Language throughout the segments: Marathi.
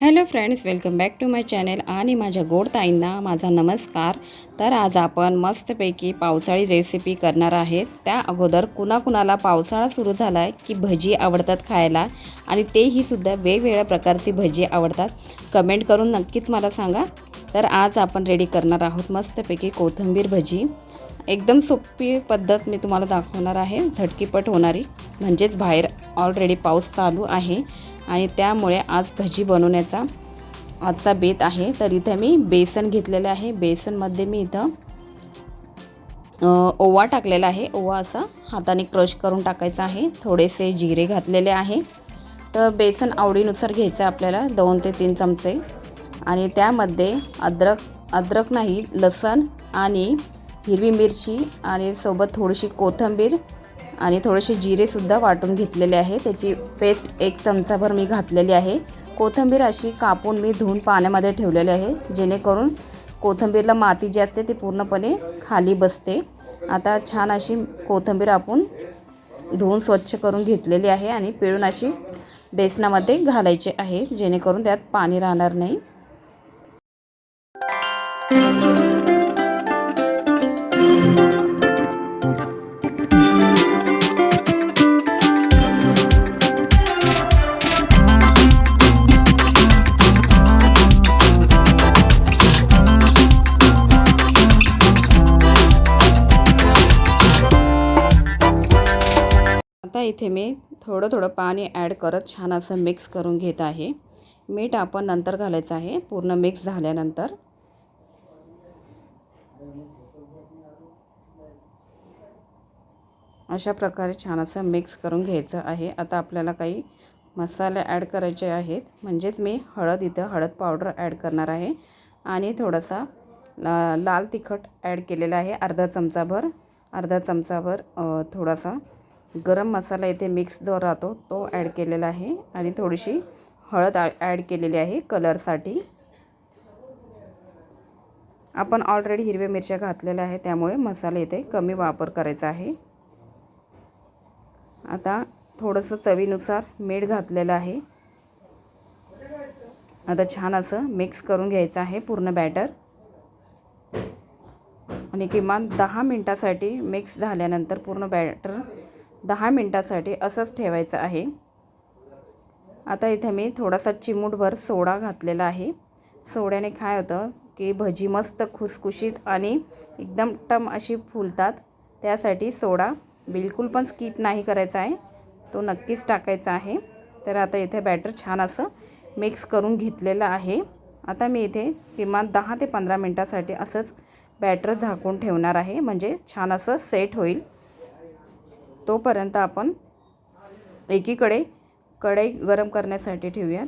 Hello friends welcome back to my channel आणि माझ्या गोड ताईंना माझा नमस्कार. तर आज आपण मस्तपैकी पावसाळी रेसिपी करणार आहेत. त्या अगोदर कुणाकुणाला पावसाळा सुरू झाला आहे की भजी आवडतात खायला आणि तेही सुद्धा वेगवेगळ्या प्रकारची भजी आवडतात कमेंट करून नक्कीच मला सांगा. तर आज आपण रेडी करणार आहोत मस्तपैकी कोथिंबीर भजी. एकदम सोपी पद्धत मी तुम्हाला दाखवणार आहे. झटकीपट होणारी म्हणजेच बाहेर ऑलरेडी पाऊस चालू आहे. आणि त्यामुळे आज भजी बनवण्याचा आजचा बेत आहे. तर इथं मी बेसन घेतलेलं आहे. बेसनमध्ये मी इथं ओवा टाकलेला आहे. ओवा असा हाताने क्रश करून टाकायचा आहे. थोडेसे जिरे घातलेले आहे. तर बेसन आवडीनुसार घ्यायचं आहे आपल्याला दोन ते तीन चमचे. आणि त्यामध्ये अद्रक अद्रक नाही लसण आणि हिरवी मिरची आणि सोबत थोडीशी कोथिंबीर आणि थोडेसे जिरेसुद्धा वाटून घेतलेले आहे. त्याची पेस्ट एक चमचाभर मी घातलेली आहे. कोथिंबीर अशी कापून मी धुवून पाण्यामध्ये ठेवलेली आहे. जेणेकरून कोथिंबीरला माती जी असते ती पूर्णपणे खाली बसते. आता छान अशी कोथिंबीर आपण धुवून स्वच्छ करून घेतलेली आहे आणि पिळून अशी बेसनामध्ये घालायची आहे. जेणेकरून त्यात पाणी राहणार नाही. इथे मी थोडं थोडं पाणी ॲड करत छान असं मिक्स करून घेत आहे. मीठ आपण नंतर घालायचं आहे पूर्ण मिक्स झाल्यानंतर. अशा प्रकारे छान असं मिक्स करून घ्यायचं आहे. आता आपल्याला काही मसाले ॲड करायचे आहेत. म्हणजेच मी हळद इथं हळद पावडर ॲड करणार आहे. आणि थोडासा ला लाल तिखट ॲड केलेला आहे अर्धा चमचाभर. अर्धा चमचाभर थोडासा गरम मसाला इथे मिक्स जो राहतो तो ॲड केलेला आहे. आणि थोडीशी हळद ॲ ॲड केलेली आहे कलरसाठी आपण ऑलरेडी हिरव्या मिरच्या घातलेल्या आहे त्यामुळे मसाला इथे कमी वापर करायचा आहे. आता थोडंसं चवीनुसार मीठ घातलेलं आहे. आता छान असं मिक्स करून घ्यायचं आहे पूर्ण बॅटर आणि किमान दहा मिनटासाठी मिक्स झाल्यानंतर पूर्ण बॅटर दहा मिनटासाठी असंच ठेवायचं आहे. आता इथे मी थोडासा चिमूटभर सोडा घातलेला आहे. सोड्याने काय होतं की भजी मस्त खुसखुशीत आणि एकदम टम अशी फुलतात. त्यासाठी सोडा बिलकुल पण स्किप नाही करायचा आहे. तो नक्कीच टाकायचा आहे. तर आता इथे बॅटर छान असं मिक्स करून घेतलेलं आहे. आता मी इथे किमान दहा ते पंधरा मिनटासाठी असंच बॅटर झाकून ठेवणार आहे. म्हणजे छान असं सेट होईल. तोपर्यंत आपण एकीकडे कढई गरम करण्यासाठी ठेवूयात.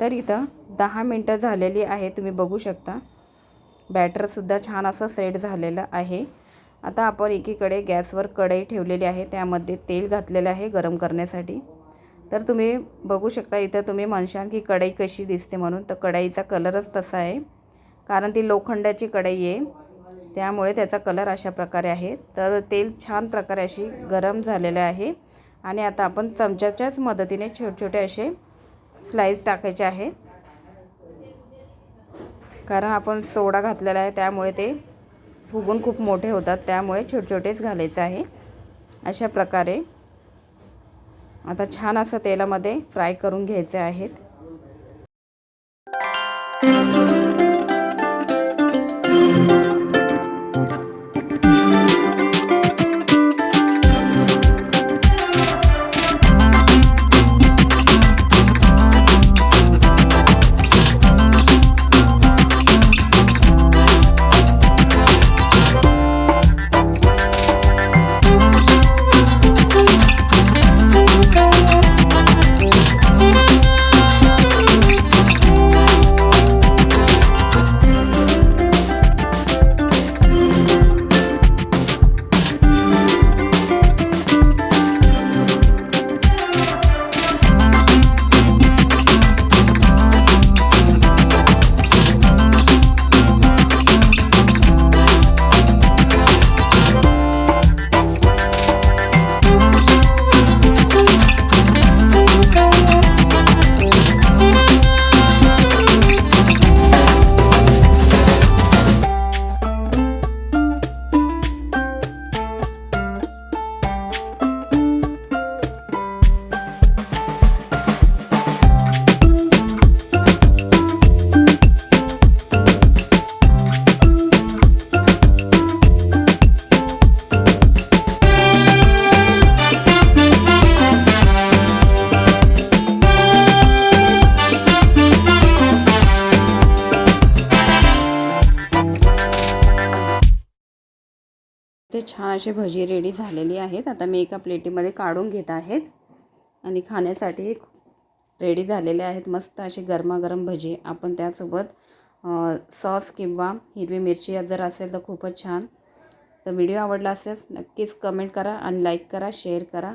तर इथं दहा मिनटं झालेली आहे तुम्ही बघू शकता. बॅटरसुद्धा छान असं सेट झालेलं आहे. आता आपण एकीकडे गॅसवर कढई ठेवलेली आहे त्यामध्ये तेल घातलेलं आहे गरम करण्यासाठी. तर तुम्ही बघू शकता इथं तुम्ही म्हणशाल की कढई कशी दिसते म्हणून. तर कढईचा कलरच तसा आहे. कारण ती लोखंडाची कढई आहे. त्यामुळे त्याचा कलर अशा प्रकारे आहे. तर तेल छान प्रकारे अशी गरम झालेलं आहे. आणि आता आपण चमच्याच्याच मदतीने छोटे छोटे असे स्लाईस टाकायचे आहेत कारण आपण सोडा घातलेला आहे त्यामुळे ते फुगून खूप मोठे होतात. त्यामुळे छोटे छोटेच घालायचे आहे. अशा प्रकारे आता छान असं तेलामध्ये फ्राय करून घ्यायचे आहेत. ते छान अशी भजी रेडी झालेली आहेत. आता मी एका प्लेटीमध्ये काढून घेत आहेत. आणि खाण्यासाठी रेडी झालेले आहेत मस्त असे गरमागरम भजी. आपण त्यासोबत सॉस किंवा हिरवी मिरची जर असेल तर खूपच छान. तर व्हिडिओ आवडला असेल नक्कीच कमेंट करा आणि लाईक करा शेअर करा.